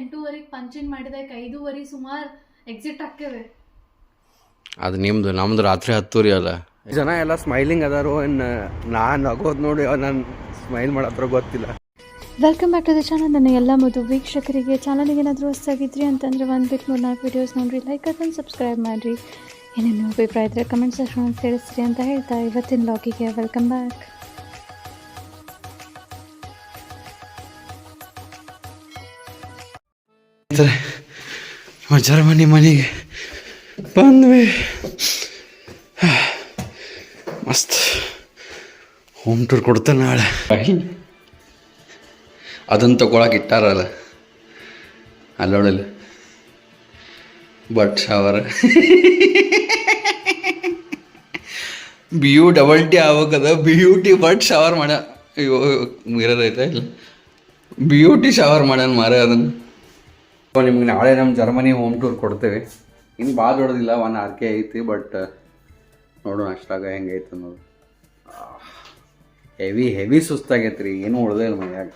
ಎಂಟೂವರೆಗೆ ಪಂಚಿನ್ ಮಾಡಿದಾಗ ಐದೂವರೆ ಸುಮಾರು ಎಕ್ಸಿಟ್ ಆಗ್ತೇವೆ. ಅದು ನಿಮ್ದು ನಮ್ದು ರಾತ್ರಿ ಹತ್ತೂರಿ ಅಲ್ಲ. ಜನ ಎಲ್ಲ ಸ್ಮೈಲಿಂಗ್ ಅದಾರು ಇನ್ನು ನಾನು ನಗೋದು ನೋಡಿ ನಾನು ಸ್ಮೈಲ್ ಮಾಡತ್ರ ಗೊತ್ತಿಲ್ಲ. Welcome back to the channel ನನ್ನ ಎಲ್ಲ ಮಧು ವೀಕ್ಷಕರಿಗೆ ಚಾನಲ್ಗೆ ಏನಾದರೂ ಹೊಸ್ತಾಗಿದ್ರಿ ಅಂತಂದರೆ ಒಂದು ಬಿಟ್ಟು ಮೂರು ನಾಲ್ಕು ವೀಡಿಯೋಸ್ ನೋಡಿರಿ ಲೈಕ್ ಅದನ್ನು ಸಬ್ಸ್ಕ್ರೈಬ್ ಮಾಡಿರಿ. ಏನೇನು ಅಭಿಪ್ರಾಯ ಇದ್ದರೆ ಕಮೆಂಟ್ ಸೆಕ್ಷನ್ ತಿಳಿಸ್ರಿ ಅಂತ ಹೇಳ್ತಾ ಇವತ್ತಿನ ಲಾಕಿಗೆ ವೆಲ್ಕಮ್ ಬ್ಯಾಕ್ ಜರ್ಮನಿ ಮನೆಗೆ ಬಂದ್ವಿ. ಮಸ್ತ್. ಹೋಮ್ ಟೂರ್ ಕೊಡ್ತಾನೆ ನಾಳೆ. ಅದನ್ನು ತಗೊಳಕ್ಕೆ ಇಟ್ಟಾರಲ್ಲ. ಅಲ್ಲೋಡಲ್ಲ but shower B U double T ಆಗ್ಬೇಕದ. Beauty but shower ಮಾಡ. ಅಯ್ಯೋ ಮಿರರ್ ಐತೆ ಇಲ್ಲ ಬ್ಯೂಟಿ ಶವರ್ ಮಾಡ್ಯಾನ ಮಾರ ಅದನ್ನು. ನಿಮ್ಗೆ ನಾಳೆ ನಮ್ಮ ಜರ್ಮನಿ ಹೋಮ್ ಟೂರ್ ಕೊಡ್ತೇವೆ. ಇನ್ನು ಭಾಳ ದೊಡ್ಡದಿಲ್ಲ ಒನ್ ಆರ್ ಕೆ ಐತಿ ಬಟ್ ನೋಡೋಣ ಅಷ್ಟಾಗ ಹೆಂಗೈತೆ ಅನ್ನೋದು. ಹೆವಿ ಹೆವಿ ಸುಸ್ತಾಗೈತೆ ರೀ ಏನೂ ಉಳ್ದೇ ಇಲ್ಲ ಮನ್ಯಾಗ.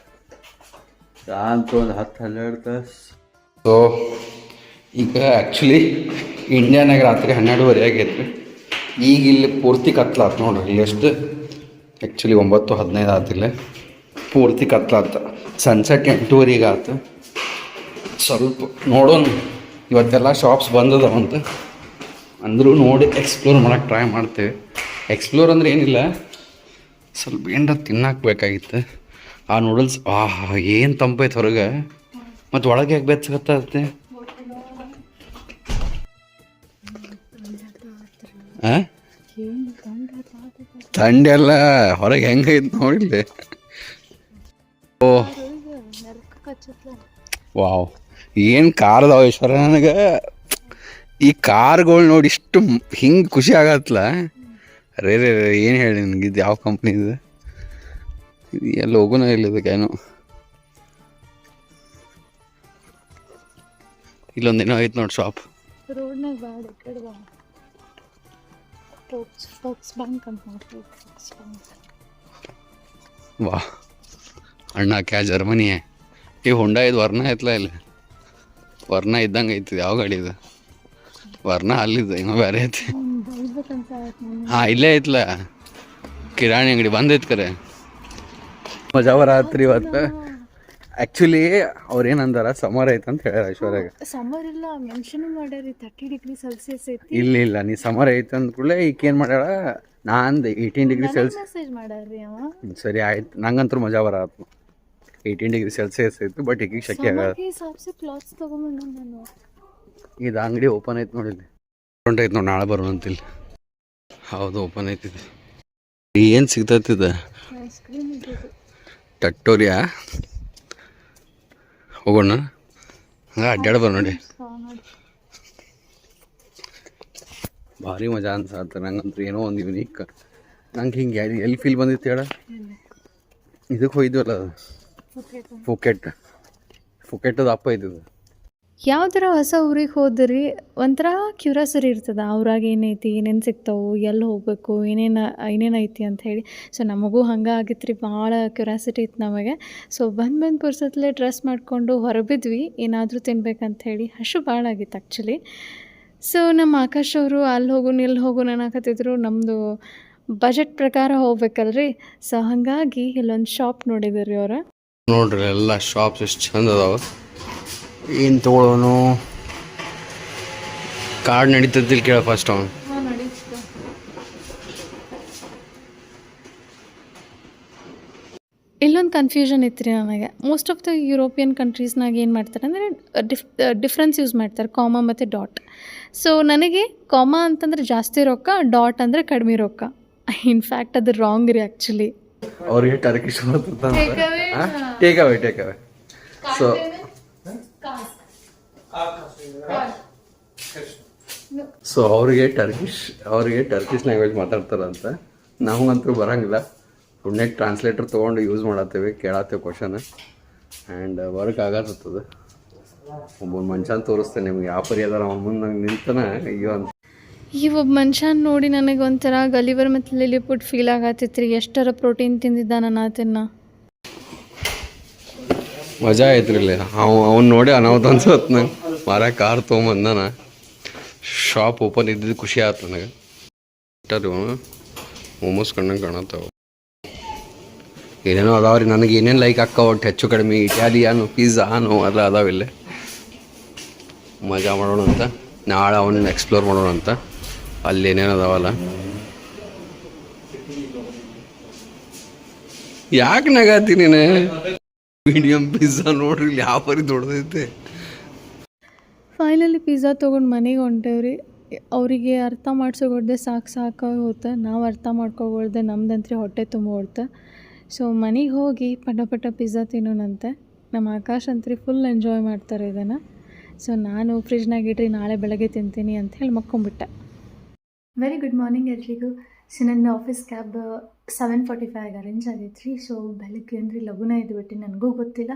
ಅಂತೂ ಒಂದು ಹತ್ತು, ಹನ್ನೆರಡು ತಾಸು. ಸೊ ಈಗ ಆ್ಯಕ್ಚುಲಿ ಇಂಡಿಯಾನಾಗ ರಾತ್ರಿ ಹನ್ನೆರಡುವರೆ ಆಗೈತೆ ರೀ ಈಗ ಇಲ್ಲಿ ಪೂರ್ತಿ ಕತ್ಲಾತು ನೋಡ್ರಿ ಎಷ್ಟು? ಆ್ಯಕ್ಚುಲಿ ಒಂಬತ್ತು, ಹದಿನೈದು ಆತಿಲ್ಲ ಪೂರ್ತಿ ಕತ್ಲಾತ. ಸನ್ಸೆಟ್ ಎಂಟೂವರೆಗೆ ಆತು. ಸ್ವಲ್ಪ ನೋಡೋಣ. ಇವತ್ತೆಲ್ಲ ಶಾಪ್ಸ್ ಬಂದದವಂತ. ಅಂದರೂ ನೋಡಿ ಎಕ್ಸ್ಪ್ಲೋರ್ ಮಾಡೋಕ್ಕೆ ಟ್ರೈ ಮಾಡ್ತೇವೆ. ಎಕ್ಸ್ಪ್ಲೋರ್ ಅಂದ್ರೆ ಏನಿಲ್ಲ ಸ್ವಲ್ಪ ಏನರ ತಿನ್ನಕ್ಕೆ ಬೇಕಾಗಿತ್ತು. ಆ ನೂಡಲ್ಸ್ ಆಹಾ ಏನು ತಂಪೈತೆ ಹೊರಗೆ. ಮತ್ತು ಒಳಗೆ ಹೇಗೆ ಬೆಚ್ಚಗತ್ತೆ ಆ? ಥಂಡಿ ಎಲ್ಲ ಹೊರಗೆ ಹೆಂಗೈತೆ ನೋಡಿಲ್ಲ ಓ. ವಾವ್. ಏನು ಕಾರ್ ಅದಾವ ಈಶ್ವರ ನನಗೆ ಈ ಕಾರ್ಗಳು ನೋಡಿ ಇಷ್ಟು ಹಿಂಗೆ ಖುಷಿ ಆಗತ್ತಲ್ಲ ರೇ ರೇ ರೇ ಏನು ಹೇಳಿ ನನಗೆ? ಇದು ಯಾವ ಕಂಪ್ನಿ ಇದು? ಎಲ್ಲ ಇಲ್ಲ ಇದಕ್ಕೇನು ಇಲ್ಲೊಂದೇನೋ ಐತೆ ನೋಡಿ ಶಾಪ್ ವಾ ಅಣ್ಣ ಕ್ಯಾ ಜರ್ಮನಿ ಈ ಹೊಂಡ ಇದು ವರ್ಣ ಐತ್ಲ ಇಲ್ಲಿ? ವರ್ಣ ಇದ್ದಂಗೆ ಐತಿ ಯಾವ ಗಾಡಿ ಇದು? ವರ್ಣ ಅಲ್ಲಿದೆ ಇನ್ನೂ ಬೇರೆ ಐತಿ. ಹಾಂ ಇಲ್ಲೇ ಐತ್ಲ. ಕಿರಾಣಿ ಅಂಗಡಿ ಬಂದೈತಿ ಕರೆ. ಮಜಾ ಆತ್ರಿ ಇವತ್ತು. ಆ್ಯಕ್ಚುಲಿ ಅವ್ರು ಏನಂದಾರ ಸಮರ್ ಐತೆ ಅಂತ ಹೇಳ್ಯಾರ ಐಶ್ವರ್ಯಾಗ. ಸಮರ್ ಇಲ್ಲ ಮೆನ್ಷನ್ ಮಾಡ್ಯಾರಿ ತರ್ಟಿ ಡಿಗ್ರಿ ಸೆಲ್ಸಿಯಸ್ ಐತಿ. ಇಲ್ಲ ಇಲ್ಲ ನೀ ಸಮರ್ ಐತೆ ಅಂದ ಕೂಡಲೇ ಈಗ ಏನು ಮಾಡ್ಯಾಳ ನಾ ಅಂದೆ ಏಯ್ಟೀನ್ ಡಿಗ್ರಿ ಸೆಲ್ಸಿಯಸ್ ಮೆಸೇಜ್ ಮಾಡ್ಯಾರ್ರಿ ಅವ. ಸರಿ ಆಯ್ತು. ನಂಗಂತೂ ಮಜಾ ಬರತ್ತು ಏಯ್ಟೀನ್ ಡಿಗ್ರಿ ಸೆಲ್ಸಿಯಸ್ ಇತ್ತು ಬಟ್ ಈಗ ಶಕ್ತಿ ಆಗಲ್ಲ. ಇದು ಅಂಗಡಿ ಓಪನ್ ಐತೆ ನೋಡಿಲ್ಲಿ ಐತೆ ನೋಡಿ ನಾಳೆ ಬರುವಂತಿಲ್ಲ ಹೌದು ಓಪನ್ ಐತಿದೆ ಏನು ಸಿಗ್ತೈತಿದೆ? ಟಟ್ಟೋರಿಯಾ ಹೋಗೋಣ? ಹಾಂ ಅಡ್ಡಾಡ ಬರ ನೋಡಿ. ಭಾರಿ ಮಜಾ ಅನ್ಸತ್ತೆ ನಂಗಂತೂ ಏನೋ ಒಂದು ಯುನೀಕ್ ನಂಗೆ ಹಿಂಗೆ ಎಲ್ಲಿ ಫೀಲ್ ಬಂದಿತ್ತು ಹೇಳ? ಇದಕ್ಕೆ ಹೋಯ್ದ್ವಲ್ಲ ಫುಕೆಟ್. ಫುಕೆಟದ ಅಪ್ಪ ಇದ್ದದು ಯಾವ್ದಾರ ಹೊಸ ಊರಿಗೆ ಹೋದ್ರಿ? ಒಂಥರ ಕ್ಯೂರಾಸರಿ ಇರ್ತದೆ ಅವ್ರಾಗ ಏನೈತಿ ಏನೇನು ಸಿಗ್ತಾವು ಎಲ್ಲಿ ಹೋಗ್ಬೇಕು ಏನೇನು ಏನೇನೈತಿ ಐತಿ ಅಂತ ಹೇಳಿ. ಸೊ ನಮಗೂ ಹಂಗೆ ಆಗಿತ್ತು ರೀ ಭಾಳ ಕ್ಯೂರಿಯಾಸಿಟಿ ಇತ್ತು ನಮಗೆ. ಸೊ ಬಂದು ಬಂದು ಪುರ್ಸತ್ಲೆ ಡ್ರೆಸ್ ಮಾಡಿಕೊಂಡು ಹೊರಬಿದ್ವಿ ಏನಾದರೂ ತಿನ್ಬೇಕಂತ ಹೇಳಿ. ಹಸು ಭಾಳ ಆಗಿತ್ತು ಆ್ಯಕ್ಚುಲಿ ಸೊ ನಮ್ಮ ಆಕಾಶ್ ಅವರು ಅಲ್ಲಿ ಹೋಗು ಇಲ್ಲಿ ಹೋಗು ಅನ್ನಕತ್ತಿದ್ರು. ನಮ್ಮದು ಬಜೆಟ್ ಪ್ರಕಾರ ಹೋಗ್ಬೇಕಲ್ರಿ? ಸೊ ಹಾಗಾಗಿ ಇಲ್ಲೊಂದು ಶಾಪ್ ನೋಡಿದ್ರಿ ಅವ್ರು. ನೋಡ್ರಿ, ಎಲ್ಲ ಶಾಪ್ಸ್ ಎಷ್ಟು ಚಂದ ಅದಾವ. ಏನು ತೊಗೊಳೋನು? ಕಾರ್ಡ್ ನಡೀತದಿಲ್ಲ ಕೇಳ ಫಸ್ಟ್ ಅವನು. ಇಲ್ಲೊಂದು ಕನ್ಫ್ಯೂಷನ್ ಇತ್ತು ರೀ ನನಗೆ ಮೋಸ್ಟ್ ಆಫ್ ದ ಯುರೋಪಿಯನ್ ಕಂಟ್ರೀಸ್ನಾಗ ಏನು ಮಾಡ್ತಾರೆ ಅಂದರೆ ಡಿಫ್ ಡಿಫ್ರೆನ್ಸ್ ಯೂಸ್ ಮಾಡ್ತಾರೆ ಕಾಮ ಮತ್ತು ಡಾಟ್ ಸೊ ನನಗೆ ಕಾಮ ಅಂತಂದ್ರೆ ಜಾಸ್ತಿ ರೊಕ್ಕ ಡಾಟ್ ಅಂದರೆ ಕಡಿಮೆ ರೊಕ್ಕ. ಇನ್ಫ್ಯಾಕ್ಟ್ ಅದು ರಾಂಗ್ ರೀ ಆ್ಯಕ್ಚುಲಿ ಅವ್ರಿಗೆ Turkish ಬರ್ತಂತ take away take away so so ಅವ್ರಿಗೆ ಟರ್ಕಿಶ್ ಅವ್ರಿಗೆ ಟರ್ಕಿಶ್ ಲ್ಯಾಂಗ್ವೇಜ್ ಮಾತಾಡ್ತಾರಂತ. ನಮಗಂತೂ ಬರಂಗಿಲ್ಲ. ಉಣ್ಣೆ ಟ್ರಾನ್ಸ್ಲೇಟರ್ ತೊಗೊಂಡು ಯೂಸ್ ಮಾಡತ್ತೇವೆ ಕೇಳತ್ತೇವೆ ಕ್ವಶನ್ ಆ್ಯಂಡ್ ವರ್ಕ್ ಆಗತ್ತದ. ಒಬ್ಬ ಮನುಷ್ಯನ ತೋರಿಸ್ತೇನೆ ನಿಮ್ಗೆ. ಯಾವ ಪರಿ ಅದಾರ ಅವ್ನ ಮುಂದೆ ನಂಗೆ ನಿಂತನ ಅಯ್ಯೋ ಅಂತ. ಈ ಒಬ್ಬ ಮನುಷ್ಯನ ನೋಡಿ ನನಗೆ ಒಂಥರ ಗಲಿವರ್ ಮತ್ತು ಲಿಲಿಪುಟ್ ಫೀಲ್ ಆಗತ್ತಿತ್ತು ರೀ ಎಷ್ಟರ ಪ್ರೋಟೀನ್ ತಿಂದಿದ್ದ ನಾನು ತಿನ್ನ. ಮಜಾ ಐತ್ರಿ ಇಲ್ಲಿ. ಅವ್ ಅವ್ನು ನೋಡಿ ಅನಾಹುತ ಅನ್ಸತ್ ನಂಗೆ. ಮಾರ ಕಾರ್ ತೊಗೊಂಬಂದಾನ. ಶಾಪ್ ಓಪನ್ ಇದ್ದಿದ್ದು ಖುಷಿ ಆಯ್ತು ನನಗೆ. ಇಟ್ಟರು. ಮೋಮೋಸ್ ಕಣ್ಣಂಗೆ ಕಾಣತ್ತಾವ ಏನೇನೋ ಅದಾವ್ರಿ ನನಗೆ ಏನೇನು ಲೈಕ್ ಅಕ್ಕ ಒಟ್ಟು ಹೆಚ್ಚು ಕಡಿಮೆ. ಇಟಾಲಿಯಾನು ಪಿಜ್ಜಾನು ಎಲ್ಲ ಅದಾವಿಲ್ಲೇ ಮಜಾ ಮಾಡೋಣ ಅಂತ ನಾಳೆ ಅವನ್ನ ಎಕ್ಸ್ಪ್ಲೋರ್ ಮಾಡೋಣ ಅಂತ ಅಲ್ಲಿ ಏನೇನು ಅದಾವಲ್ಲ. ಯಾಕೆ ನಗಾತಿ ನೀನು? ಮೀಡಿಯಂ ಪಿಜ್ಜಾ ನೋಡ್ರಿ, ಇಲ್ಲಿ ಯಾವ ಪರಿ ದೊಡ್ಡದೈತೆ. ಫೈನಲಿ ಪಿಜ್ಜಾ ತೊಗೊಂಡು ಮನೆಗೆ ಹೊಂಟೇವ್ರಿ. ಅವರಿಗೆ ಅರ್ಥ ಮಾಡ್ಸೋಗೊಡ್ದೆ ಸಾಕು ಸಾಕಾಗಿ ಹೋತ. ನಾವು ಅರ್ಥ ಮಾಡ್ಕೊಗೊಳ್ದೆ ನಮ್ದಂತ್ರಿ ಹೊಟ್ಟೆ ತುಂಬ ಹೊಡ್ತ. ಸೊ ಮನೆಗೆ ಹೋಗಿ ಪಟ ಪಟ ಪಿಜ್ಜಾ ತಿನ್ನೋಣಂತೆ. ನಮ್ಮ ಆಕಾಶ್ ಅಂತ್ರಿ ಫುಲ್ ಎಂಜಾಯ್ ಮಾಡ್ತಾರೆ ಇದನ್ನು. ಸೊ ನಾನು ಫ್ರಿಜ್ನಾಗ ಇಡ್ರಿ ನಾಳೆ ಬೆಳಗ್ಗೆ ತಿಂತೀನಿ ಅಂತ ಹೇಳಿ ಮಕ್ಕೊಂಬಿಟ್ಟೆ. ವೆರಿ ಗುಡ್ ಮಾರ್ನಿಂಗ್ ಎಲ್ರಿಗೂ. ಸೊ ನನ್ನ ಆಫೀಸ್ ಕ್ಯಾಬ್ ಸೆವೆನ್ ಫಾರ್ಟಿ ಫೈವ್ಗೆ ಅರೇಂಜ್ ಆಗೈತೆ ರೀ ಸೊ ಬೆಳಗ್ಗೆ ಅಂದ್ರೆ ಲಘುನ ಇದ್ಬಿಟ್ಟು ನನಗೂ ಗೊತ್ತಿಲ್ಲ.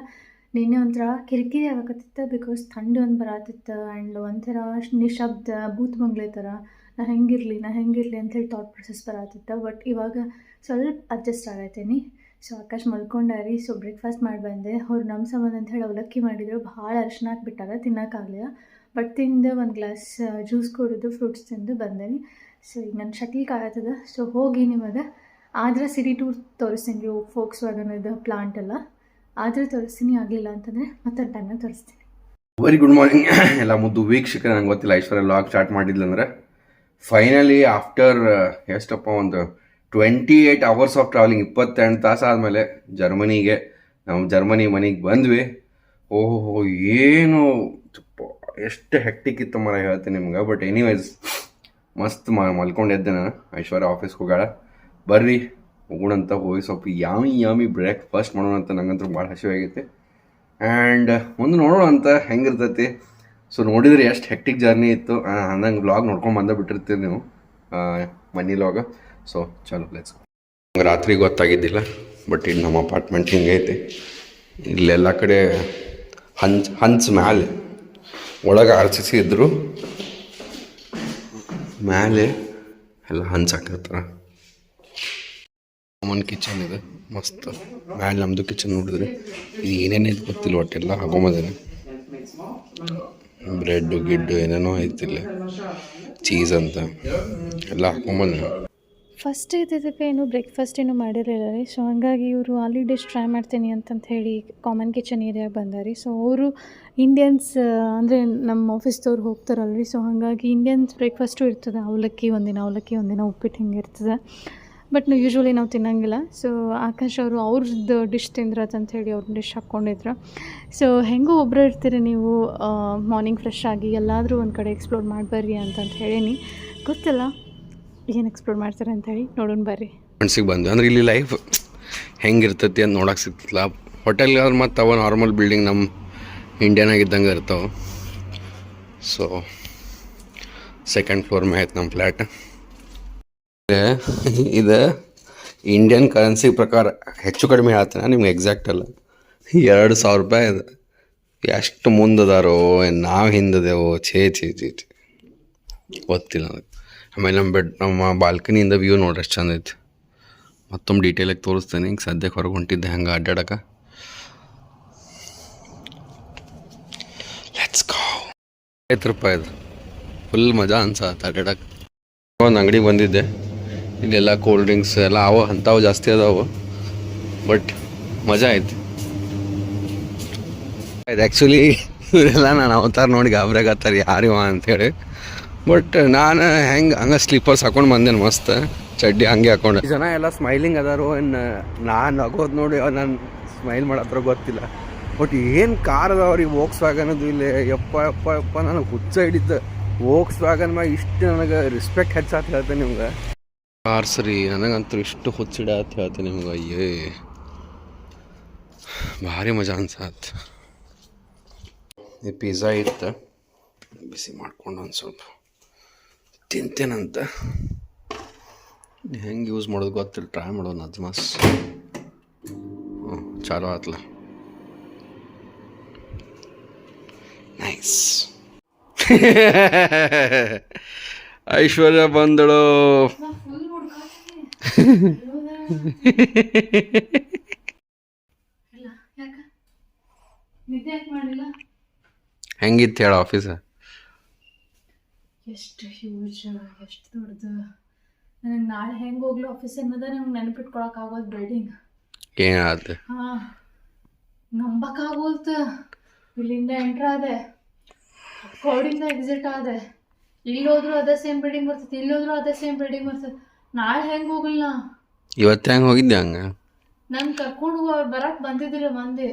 ನಿನ್ನೆ ಒಂಥರ ಕಿರಿಕಿರಿ ಆಗಕತ್ತಿತ್ತು ಬಿಕಾಸ್ ಥಂಡಿ ಒಂದು ಬರತ್ತಿತ್ತು ಆ್ಯಂಡ್ ಒಂಥರ ನಿಶಬ್ದ ಬೂತ್ ಬಂಗ್ಲೆ ಥರ. ನಾ ಹೆಂಗಿರಲಿ ನಾ ಹೆಂಗಿರಲಿ ಅಂಥೇಳಿ ಥಾಟ್ ಪ್ರೊಸೆಸ್ ಬರತ್ತಿತ್ತು ಬಟ್ ಇವಾಗ ಸ್ವಲ್ಪ ಅಡ್ಜಸ್ಟ್ ಆಗೈತೇನಿ. ಸೊ ಆಕಾಶ್ ಮಲ್ಕೊಂಡಾರಿ. ಸೊ ಬ್ರೇಕ್ಫಾಸ್ಟ್ ಮಾಡಿ ಬಂದೆ. ಅವ್ರು ನಮ್ಮ ಸಂಬಂಧ ಅಂತ ಹೇಳಿ ಅವಲಕ್ಕಿ ಮಾಡಿದ್ರು. ಭಾಳ ಅರ್ಶನ ಹಾಕ್ಬಿಟ್ಟಾರ ತಿನ್ನೋಕ್ಕಾಗಲಿಲ್ಲ ಬಟ್ ತಿಂದು ಒಂದು ಗ್ಲಾಸ್ ಜ್ಯೂಸ್ ಕುಡಿದು ಫ್ರೂಟ್ಸ್ ತಿಂದು ಬಂದೇನಿ ಸೊ ಈಗ ನನ್ನ ಶಟ್ಲ್ ಕಾಯತ್ತದ ಸೊ ಹೋಗಿ ನಿಮಗೆ ಆದ್ರೆ ಸಿಟಿ ಟೂರ್ ತೋರಿಸ್ತೀನಿ ರೀ ಫೋಕ್ಸ್ ವ್ಯಾಗನದ ಪ್ಲಾಂಟ್ ಎಲ್ಲ. ಆದ್ರೆ ತೋರಿಸ್ತೀನಿ, ಆಗಲಿಲ್ಲ ಅಂತಂದರೆ ಮತ್ತೆ ಟೈಮ್ನ ತೋರಿಸ್ತೀನಿ. ವೆರಿ ಗುಡ್ ಮಾರ್ನಿಂಗ್ ಎಲ್ಲ ಮುದ್ದು ವೀಕ್ಷಕ ನಂಗೆ ಗೊತ್ತಿಲ್ಲ ಐಶ್ವರ್ಯ ಲಾಗ್ ಸ್ಟಾರ್ಟ್ ಮಾಡಿದ್ಲಂದ್ರೆ ಫೈನಲಿ ಆಫ್ಟರ್ ಎಷ್ಟಪ್ಪ, ಒಂದು twenty eight hours of travelling ಇಪ್ಪತ್ತೆಂಟು ತಾಸು ಆದಮೇಲೆ ಜರ್ಮನಿಗೆ, ನಾವು ಜರ್ಮನಿ ಮನೆಗೆ ಬಂದ್ವಿ. ಓಹೋ, ಏನು ಎಷ್ಟು ಹೆಕ್ಟಿಕ್ ಇತ್ತು ಮರ ಹೇಳ್ತೀನಿ ನಿಮ್ಗೆ ಬಟ್ ಎನಿವೇಸ್ ಮಸ್ತ್ ಮ ಮಲ್ಕೊಂಡಿದ್ದೆ ನಾನು. ಐಶ್ವರ್ಯ ಆಫೀಸ್ಗೆ ಹೋಗಾಳ ಬರ್ರಿ ಹೋಗೋಣಂತ ಹೋಗಿ ಸ್ವಲ್ಪ ಯಾಮಿ ಯಾಮಿ ಬ್ರೇಕ್ಫಾಸ್ಟ್ ಮಾಡೋಣ ಅಂತ ನಂಗಂತೂ ಭಾಳ ಹಸಿವಾಗೈತೆ ಆ್ಯಂಡ್ ಮುಂದೆ ನೋಡೋಣ ಅಂತ ಹೆಂಗಿರ್ತೈತಿ. ಸೊ ನೋಡಿದ್ರೆ ಎಷ್ಟು ಹೆಕ್ಟಿಕ್ ಜರ್ನಿ ಇತ್ತು. ನಂಗೆ ವ್ಲಾಗ್ ನೋಡ್ಕೊಂಡು ಬಂದ ಬಿಟ್ಟಿರ್ತೀರಿ ನೀವು. ಮನಿ ಲಾಗ ಸೊ ಚಲೋ ಪ್ಲೇಸ್ ರಾತ್ರಿ ಗೊತ್ತಾಗಿದ್ದಿಲ್ಲ ಬಟ್ ಇಲ್ಲಿ ನಮ್ಮ ಅಪಾರ್ಟ್ಮೆಂಟ್ ಹಿಂಗೈತಿ ಇಲ್ಲೆಲ್ಲ ಕಡೆ ಹಂಚ್ ಹಂಚ್ ಮ್ಯಾಲೆ ಒಳಗೆ ಆರ್ ಸಿ ಇದ್ದರು ಮ್ಯಾಲೆ ಎಲ್ಲ ಹಂಚ್ ಹಾಕಿರ್ತಾರೆ ಕಾಮನ್ ಕಿಚನ್ ಇದೆ, ಮಸ್ತ್. ಮೇಲೆ ನಮ್ಮದು ಕಿಚನ್ ನೋಡಿದ್ರೆ ಇದು ಏನೇನೈತೆ ಗೊತ್ತಿಲ್ಲ ಒಟ್ಟೆಲ್ಲ ಹಾಕೊಂಬಂದಿದೆ. ಬ್ರೆಡ್ಡು ಗಿಡ್ಡು ಏನೇನೋ ಐತಿಲ್ಲ ಚೀಸ್ ಅಂತ ಎಲ್ಲ ಹಾಕೊಂಬಂದ ಫಸ್ಟ್ ಇದ್ದಿದ್ದಕ್ಕೆ ಏನು ಬ್ರೇಕ್ಫಾಸ್ಟ್ ಏನು ಮಾಡಿರಲಿಲ್ಲ ರೀ. ಸೊ ಹಂಗಾಗಿ ಇವರು ಆಲಿ ಡಿಶ್ ಟ್ರೈ ಮಾಡ್ತೀನಿ ಅಂತಂತ ಹೇಳಿ ಕಾಮನ್ ಕಿಚನ್ ಏರಿಯಾಗೆ ಬಂದಾರಿ ಸೊ ಅವರು ಇಂಡಿಯನ್ಸ್ ಅಂದರೆ ನಮ್ಮ ಆಫೀಸ್ದವ್ರು ಹೋಗ್ತಾರಲ್ರಿ. ಸೊ ಹಾಗಾಗಿ ಇಂಡಿಯನ್ಸ್ ಬ್ರೇಕ್ಫಾಸ್ಟು ಇರ್ತದೆ. ಅವಲಕ್ಕಿ ಒಂದಿನ ಅವಲಕ್ಕಿ ಒಂದಿನ ಉಪ್ಪಿಟ್ಟು ಹಿಂಗೆ ಇರ್ತದೆ. ಬಟ್ ನಾವು ಯೂಶ್ವಲಿ ನಾವು ತಿನ್ನಂಗಿಲ್ಲ. ಸೊ ಆಕಾಶ್ ಅವರು ಅವ್ರದ್ದು ಡಿಶ್ ಅಂತ ಹೇಳಿ ಅವ್ರ ಡಿಶ್ ಹಾಕ್ಕೊಂಡಿದ್ರು. ಸೊ ಹೆಂಗೂ ಒಬ್ಬರು ಇರ್ತೀರಿ ನೀವು ಮಾರ್ನಿಂಗ್ ಫ್ರೆಶ್ ಆಗಿ ಎಲ್ಲಾದರೂ ಒಂದು ಕಡೆ ಎಕ್ಸ್ಪ್ಲೋರ್ ಮಾಡಿಬರ್ರಿ ಅಂತಂತ ಹೇಳೀನಿ. ಗೊತ್ತಿಲ್ಲ. ಏನು ಎಕ್ಸ್ಪ್ಲೋರ್ ಮಾಡ್ತಾರೆ ಅಂತ ಹೇಳಿ ನೋಡೋಣ ಬರ್ರಿ. ಮನ್ಸಿಗೆ ಬಂದು ಅಂದ್ರೆ ಇಲ್ಲಿ ಲೈಫ್ ಹೆಂಗಿರ್ತೈತಿ ಅಂತ ನೋಡಕ್ಕೆ ಸಿಗ್ತಿಲ್ಲ. ಹೋಟೆಲ್ ಮತ್ತು ಅವ ನಾರ್ಮಲ್ ಬಿಲ್ಡಿಂಗ್ ನಮ್ಮ ಇಂಡಿಯಾನಾಗಿದ್ದಂಗೆ ಇರ್ತಾವೆ. ಸೊ ಸೆಕೆಂಡ್ ಫ್ಲೋರ್ ಮೇ ಆಯ್ತು ನಮ್ಮ ಫ್ಲ್ಯಾಟ್ ಇದು ಇಂಡಿಯನ್ ಕರೆನ್ಸಿ ಪ್ರಕಾರ ಹೆಚ್ಚು ಕಡಿಮೆ ಹೇಳ್ತೇನೆ ನಿಮ್ಗೆ ಎಕ್ಸಾಕ್ಟ್ ಅಲ್ಲ. ಎರಡು ಸಾವಿರ ರೂಪಾಯಿ ಇದೆ ಎಷ್ಟು ಮುಂದದಾರೋ ನಾವು ಹಿಂದದೇವೋ ಛೇ ಛೇ ಛೇ ಛೇ. ಗೊತ್ತಿಲ್ಲ ನನಗೆ ಆಮೇಲೆ ನಮ್ಮ ಬೆಡ್, ನಮ್ಮ ಬಾಲ್ಕನಿಯಿಂದ ವ್ಯೂ ನೋಡ್ರಿ ಎಷ್ಟು ಚಂದ ಐತಿ. ಮತ್ತೊಮ್ಮೆ ಡೀಟೇಲಾಗಿ ತೋರಿಸ್ತೇನೆ ಹಿಂಗೆ ಸದ್ಯಕ್ಕೆ ಹೊರಗೆ ಹೊಂಟಿದ್ದೆ, ಹಂಗೆ ಅಡ್ಡಾಡಕ್ಕೆ ಲೆಟ್ಸ್ ಗೋ ಐದು ರೂಪಾಯಿ ಇದು ಫುಲ್ ಮಜಾ ಅನ್ಸತ್ತೆ ಅಡ್ಡಾಡಕ್ಕೆ ಒಂದು ಅಂಗಡಿಗೆ ಬಂದಿದ್ದೆ. ಇಲ್ಲೆಲ್ಲ ಕೋಲ್ಡ್ ಡ್ರಿಂಕ್ಸ್ ಎಲ್ಲ ಅವ, ಅಂಥವು ಜಾಸ್ತಿ ಅದಾವು. ಬಟ್ ಮಜಾ ಐತಿ ಆಯ್ತು. ಆ್ಯಕ್ಚುಲಿ ಇವರೆಲ್ಲ ನಾನು ಅವತಾರ ನೋಡಿ ಗಾಬರಿಯಾಗತ್ತಾರೆ ಯಾರಿವ ಅಂಥೇಳಿ ಬಟ್ ನಾನು ಹೆಂಗೆ ಹಂಗೆ ಸ್ಲೀಪರ್ಸ್ ಹಾಕೊಂಡು ಬಂದೇನು ಮಸ್ತ್. ಚಡ್ಡಿ ಹಂಗೆ ಹಾಕೊಂಡು. ಜನ ಎಲ್ಲ ಸ್ಮೈಲಿಂಗ್ ಅದಾರು ಇನ್ನು ನಾನು ನಗೋದು ನೋಡಿ ನಾನು ಸ್ಮೈಲ್ ಮಾಡತ್ರ ಗೊತ್ತಿಲ್ಲ. ಬಟ್ ಏನು ಕಾರ್ ಅದಾವ್ರಿ ವೋಕ್ಸ್ ವ್ಯಾಗನದು ಇಲ್ಲಿ. ಯಪ್ಪ ಯಪ್ಪ ಯಪ್ಪ ನನಗೆ ಹುಚ್ಚ ಹಿಡಿತು. ವೋಕ್ಸ್ ವ್ಯಾಗನ್ ಮ್ಯಾಗ ಇಷ್ಟು ನನಗೆ ರೆಸ್ಪೆಕ್ಟ್ ಹೆಚ್ಚಾತು ಹೇಳ್ತೇನೆ ನಿಮ್ಗೆ. ಕಾರ್ಸ್ ರೀ ನನಗಂತೂ ಇಷ್ಟು ಹುಚ್ಚಿಡ ಅಂತ ಹೇಳ್ತೇನೆ ನಿಮ್ಗೆ. ಅಯ್ಯೇ. ಭಾರಿ ಮಜಾ ಅನ್ಸತ್. ಈ ಪಿಜ್ಜಾ ಇತ್ತು. ಬಿಸಿ ಮಾಡ್ಕೊಂಡು ಒಂದು ಸ್ವಲ್ಪ. ತಿಂತೇನಂತ ಹೆಂಗೆ ಯೂಸ್ ಮಾಡೋದು ಗೊತ್ತಿಲ್ಲ. ಟ್ರೈ ಮಾಡೋಣ ಅಜ್ಮಾಸ್. ಹ್ಞೂ ಚಾಲೋ ಆತ್ಲ. ನೈಸ್ ಐಶ್ವರ್ಯ ಬಂದಳು. ಹೆಂಗಿತ್ತು ಹೇಳ ಆಫೀಸ ಎಷ್ಟು ಹ್ಯೂಜ್ ಎಷ್ಟು ದೊಡ್ಡದು. ನನಗೆ ನಾಳೆ ಹೆಂಗೆ ಹೋಗ್ಲಿ ಆಫೀಸ್ ಅನ್ನೋದ ನಂಗೆ ನೆನಪಿಟ್ಕೊಳಕ್ ಆಗೋದು ಬಿಲ್ಡಿಂಗ್ ಏನಾಯ್ತು ಹಾ ನಂಬಕ್ಕಾಗೋಲ್ತ. ಇಲ್ಲಿಂದ ಎಂಟ್ರ್ ಆದೆ. ಕೋಡಿಂದ ಎಕ್ಸಿಟ್ ಆದೆ. ಇಲ್ಲಿ ಹೋದ್ರು ಅದೇ ಸೇಮ್ ಬಿಲ್ಡಿಂಗ್ ಬರ್ತೈತಿ ಇಲ್ಲಿ ಹೋದ್ರು ಅದೇ ಸೇಮ್ ಬಿಲ್ಡಿಂಗ್ ಬರ್ತದೆ ನಾಳೆ ಹೆಂಗೆ ಹೋಗಲ್ಲ ನಾ? ಇವತ್ತು ಹೆಂಗೆ ಹೋಗಿದ್ದೆ ಹಂಗೆ? ನನ್ನ ಕರ್ಕೊಂಡು ಅವ್ರು ಬರಕ್ಕೆ ಬಂದಿದ್ದಿಲ್ಲ ಮಂದಿ.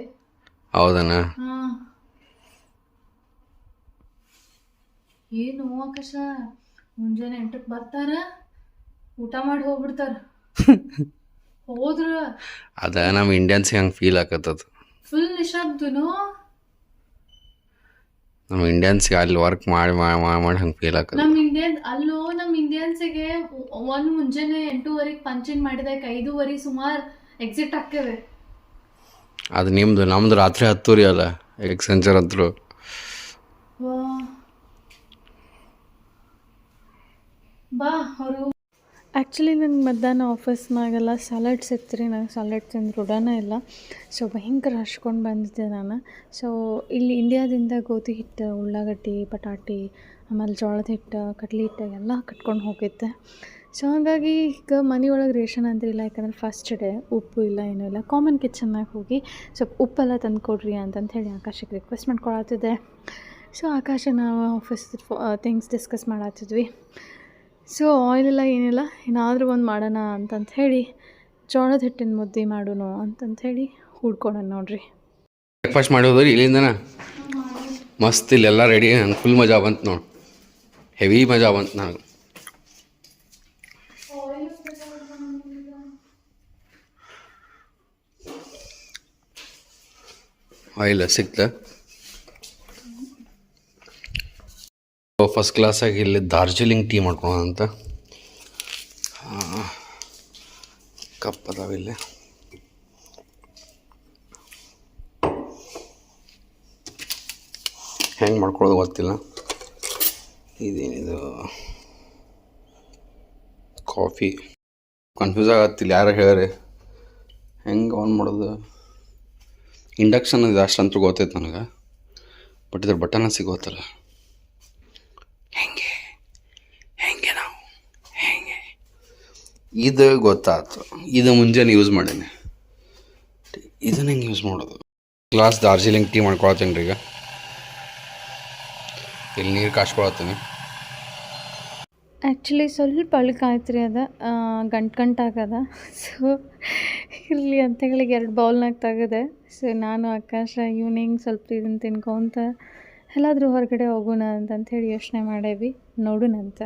ಹೌದನ? ಹಾ. ಏನು ಆಕಾಶ? ಮುಂಜಾನೆ ಎಂಟಕ್ಕೆ ಬರ್ತಾರ ಊಟ ಮಾಡಿ ಹೋಗ್ಬಿಡ್ತಾರ. ಹೋದ್ರ? ಅದ ನಮ್ಮ ಇಂಡಿಯನ್ಸ್ ಹಂಗೆ ಫೀಲ್ ಆಕತ್ತದ. ಫುಲ್ ನಿಶಬ್ದನು ನಮ್ಮ ಇಂಡಿಯನ್ಸ್ ಅಲ್ಲಿ ವರ್ಕ್ ಮಾಡಿ ಮಾಡಿ ಮಾಡಿ ಹಂಗೆ ಫೀಲ್ ಆಕತ್ತ ನಮ್ಮ ಇಂಡಿಯನ್ ಅಲ್ಲೋ ನಮ್ಮ ಇಂಡಿಯನ್ಸಿಗೆ ಒಂದು ಮುಂಜಾನೆ ಎಂಟೂವರೆಗೆ ಪಂಚಿಂಗ್ ಮಾಡಿದಾಗ ಐದೂವರೆ ಸುಮಾರು ಎಕ್ಸಿಟ್ ಆಗ್ತೇವೆ. ಅದು ನಿಮ್ದು ನಮ್ದು ರಾತ್ರಿ ಹತ್ತೂರಿ ಅಲ್ಲ ಎಕ್ಸೆಂಚರ್ ಹತ್ರ ವಾ. ಬಾ, ಅವರು. ಆ್ಯಕ್ಚುಲಿ ನನ್ನ ಮಧ್ಯಾಹ್ನ ಆಫೀಸ್ನಾಗೆಲ್ಲ ಸಲಾಡ್ ಇತ್ತು ನಂಗೆ ಸಲಾಡ್ ತಿಂದು ರೂಢನೇ ಇಲ್ಲ. ಸೊ ಭಯಂಕರ ಹಚ್ಕೊಂಡು ಬಂದಿದ್ದೆ ನಾನು. ಸೊ ಇಲ್ಲಿ ಇಂಡಿಯಾದಿಂದ ಗೋಧಿ ಹಿಟ್ಟು, ಉಳ್ಳಾಗಡ್ಡಿ ಬಟಾಟಿ ಆಮೇಲೆ ಜೋಳದ ಹಿಟ್ಟು, ಕಡ್ಲೆ ಹಿಟ್ಟು ಎಲ್ಲ ಕಟ್ಕೊಂಡು ಹೋಗಿದ್ದೆ. ಸೊ ಹಾಗಾಗಿ ಈಗ ಮನೆಯೊಳಗೆ ರೇಷನ್ ಅಂತಿಲ್ಲ ಯಾಕಂದ್ರೆ ಫಸ್ಟ್ ಡೇ ಉಪ್ಪು ಇಲ್ಲ, ಏನೂ ಇಲ್ಲ. ಕಾಮನ್ ಕಿಚನ್ನಾಗ ಹೋಗಿ ಸ್ವಲ್ಪ ಉಪ್ಪೆಲ್ಲ ತಂದು ಕೊಡ್ರಿ ಅಂತಂತ ಹೇಳಿ ಆಕಾಶಕ್ಕೆ ರಿಕ್ವೆಸ್ಟ್ ಮಾಡ್ಕೊಳತ್ತಿದ್ದೆ. ಸೊ ಆಕಾಶ ನಾವು ಆಫೀಸ್ ಥಿಂಗ್ಸ್ ಡಿಸ್ಕಸ್ ಮಾಡತ್ತಿದ್ವಿ. ಸೊ ಆಯಿಲ್ ಎಲ್ಲ ಏನಿಲ್ಲ ಏನಾದರೂ ಒಂದು ಮಾಡೋಣ ಅಂತಂತ ಹೇಳಿ, ಜೋಳದ ಹಿಟ್ಟಿನ ಮುದ್ದೆ ಮಾಡೋಣ ಅಂತಂತ ಹೇಳಿ ಹುಡ್ಕೊಳೋಣ ನೋಡ್ರಿ. ಬ್ರೇಕ್ಫಾಸ್ಟ್ ಮಾಡೋದು ರೀ ಇಲ್ಲಿಂದನ? ಮಸ್ತ್ ಇಲ್ಲೆಲ್ಲ ರೆಡಿ ನಂಗೆ ಫುಲ್ ಮಜಾ ಬಂತು ನೋಡಿ. ಹೆವಿ ಮಜಾ ಬಂತು ನನಗೆ ಆಯಿಲ್ ಸಿಕ್ತ? ಫಸ್ಟ್ ಕ್ಲಾಸಾಗಿ ಇಲ್ಲಿ ಡಾರ್ಜಿಲಿಂಗ್ ಟೀ ಮಾಡ್ಕೊಳ ಅಂತ. ಕಪ್ ಅದಾವಿಲ್ಲಿ ಹೆಂಗೆ ಮಾಡ್ಕೊಳ್ಳೋದು ಗೊತ್ತಿಲ್ಲ. ಇದೇನಿದು? ಕಾಫಿ. ಕನ್ಫ್ಯೂಸ್ ಆಗತ್ತಿಲ್ಲ, ಯಾರು ಹೇಳ್ರಿ ಹೆಂಗೆ ಆನ್ ಮಾಡೋದು? ಇಂಡಕ್ಷನ್ ಇದು ಅಷ್ಟಂತೂ ಗೊತ್ತೈತೆ ನನಗೆ. ಬಟ್ ಇದ್ರ ಬಟನ ಸಿಗೋತ್ತಲ್ಲ ಹೆಂಗೆ ಹೆಂಗೆ ನಾವು ಹೆಂಗೆ ಇದು ಗೊತ್ತಾಯ್ತು. ಇದು ಮುಂಜಾನೆ ಯೂಸ್ ಮಾಡೀನಿ. ಇದನ್ನ ಹೆಂಗೆ ಯೂಸ್ ಮಾಡೋದು? ಗ್ಲಾಸ್ ದಾರ್ಜಿಲಿಂಗ್ ಟೀ ಮಾಡ್ಕೊಳತ್ತೀನಿ ರೀ ಈಗ. ಇಲ್ಲಿ ನೀರು ಕಾಸ್ಕೊಳತ್ತೀನಿ. ಆ್ಯಕ್ಚುಲಿ ಸ್ವಲ್ಪ ಅಳ್ಕಾಯ್ತು ರೀ ಅದ. ಗಂಟು ಗಂಟಾಗದ ಸೊ ಇಲ್ಲಿ ಹೇಳಿ ಎರಡು ಬೌಲ್ನಾಗ ತೆಗೆದೆ. ಸೊ ನಾನು, ಆಕಾಶ ಈವ್ನಿಂಗ್ ಸ್ವಲ್ಪ ಇದನ್ನು ತಿನ್ಕೊಂತ, ಎಲ್ಲಾದರೂ ಹೊರಗಡೆ ಹೋಗೋಣ ಅಂತಂತ ಹೇಳಿ ಯೋಚನೆ ಮಾಡೇವಿ. ನೋಡೋಣಂತ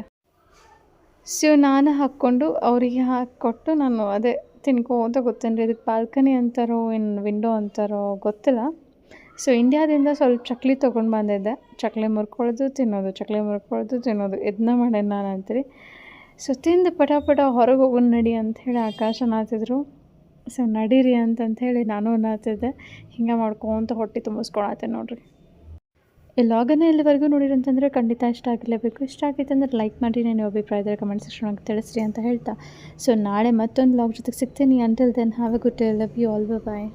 ಸೊ ನಾನು ಹಾಕ್ಕೊಂಡು ಅವರಿಗೆ ಹಾಕಿಕೊಟ್ಟು ನಾನು ಅದೇ ತಿನ್ಕೋತ ಗೊತ್ತೇನು ರೀ ಇದಕ್ಕೆ ಬಾಲ್ಕನಿ ಅಂತಾರೋ, ಏನು ವಿಂಡೋ ಅಂತಾರೋ ಗೊತ್ತಿಲ್ಲ. ಸೊ ಇಂಡ್ಯಾದಿಂದ ಸ್ವಲ್ಪ ಚಕ್ಲಿ ತೊಗೊಂಡು ಬಂದಿದ್ದೆ. ಚಕ್ಲಿ ಮುರ್ಕೊಳ್ಳೋದು ತಿನ್ನೋದು, ಚಕ್ಲಿ ಮುರ್ಕೊಳ್ಳೋದು ತಿನ್ನೋದು. ಇದನ್ನ ಮಾಡೇನಿ ನಾನು ಅಂತೀರಿ? ಸೊ ತಿಂದು ಪಟ ಪಟ ಹೊರಗೆ ಹೋಗು ನಡಿ ಹೇಳಿ ಆಕಾಶ ನಾತಿದ್ರು ಸೊ ನಡೀರಿ ಅಂತಂಥೇಳಿ ನಾನು ನಾತಿದ್ದೆ ಹಿಂಗೆ ಮಾಡ್ಕೊಂತ ಹೊಟ್ಟೆ ತುಂಬಿಸ್ಕೊಳತ್ತೆ ನೋಡ್ರಿ. ಈ ಲಾಗನ್ನು ಇಲ್ಲಿವರೆಗೂ ನೋಡಿರಿ ಅಂತಂದರೆ ಖಂಡಿತ ಇಷ್ಟ ಆಗಿರಲೇಬೇಕು. ಇಷ್ಟ ಆಗಿತ್ತು ಅಂದರೆ ಲೈಕ್ ಮಾಡಿ ನಾನು ಅಭಿಪ್ರಾಯದ ಕಮೆಂಟ್ ಸೆಕ್ಷನ್ ತಿಳಿಸ್ರಿ ಅಂತ ಹೇಳ್ತಾ. ಸೊ ನಾಳೆ ಮತ್ತೊಂದು ಲಾಗ್ ಜೊತೆಗೆ ಸಿಗ್ತೀನಿ. Until then have a good love you all bye